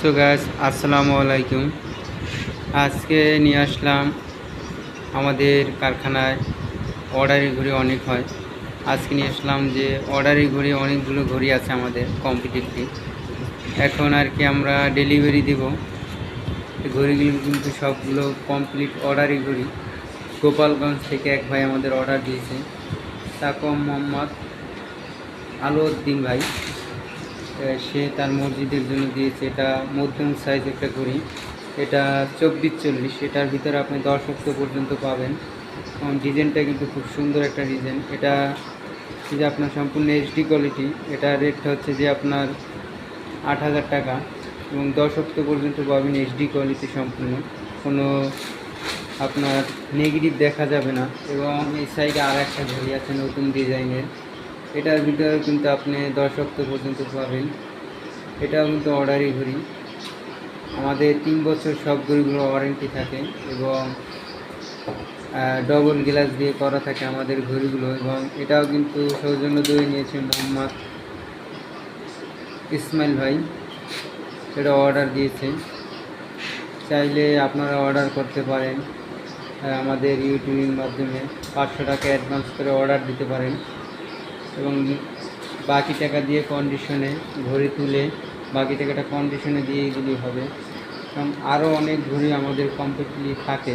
So গাছ আসসালামু আলাইকুম। আজকে নিয়ে আসলাম আমাদের কারখানায় অর্ডারি ঘড়ি অনেক হয়। আজকে নিয়ে আসলাম যে অর্ডারি ঘড়ি অনেকগুলো ঘড়ি আছে আমাদের কম্পিটিভলি এখন আর কি আমরা ডেলিভারি দেব। ঘড়িগুলো কিন্তু সবগুলো কমপ্লিট অর্ডারি ঘড়ি। গোপালগঞ্জ থেকে এক ভাই আমাদের অর্ডার দিয়েছে। তাকম মোহাম্মদ আলোউদ্দিন ভাই। সে তার মসজিদের জন্য দিয়েছে, এটা মধ্যম সাইজ একটা ঘড়ি। এটা চব্বিশ চল্লিশ, এটার ভিতরে আপনি দশ অক্ট পর্যন্ত পাবেন। ডিজাইনটা কিন্তু খুব সুন্দর একটা ডিজাইন। এটা যে আপনার সম্পূর্ণ এইচডি কোয়ালিটি এটা রেটটা হচ্ছে যে আপনার আট হাজার টাকা এবং দশ অক্ট পর্যন্ত পাবেন এইচডি কোয়ালিটি সম্পূর্ণ। কোনো আপনার নেগেটিভ দেখা যাবে না। এবং এই সাইডে আর একটা ঘড়ি আছে নতুন ডিজাইনের এটার ভিতরে কিন্তু আপনি দশ অক্ট পর্যন্ত পাবেন। এটাও কিন্তু অর্ডারই ঘড়ি। আমাদের তিন বছর সব ঘড়িগুলো ওয়ারেন্টি থাকে এবং ডবল গ্লাস দিয়ে করা থাকে আমাদের ঘড়িগুলো এবং এটাও কিন্তু সৌজন্য দই নিয়েছে মোহাম্মদ ইসমাইল ভাই। এটা অর্ডার দিয়েছে চাইলে আপনারা অর্ডার করতে পারেন আমাদের ইউটিউবের মাধ্যমে। পাঁচশো টাকা অ্যাডভান্স করে অর্ডার দিতে পারেন। এবং বাকি টাকা দিয়ে কন্ডিশনে ঘড়ি তুলে বাকি টাকাটা কন্ডিশনে দিয়ে এগুলি হবে। কারণ আরও অনেক ঘড়ি আমাদের কমপ্লিটলি থাকে।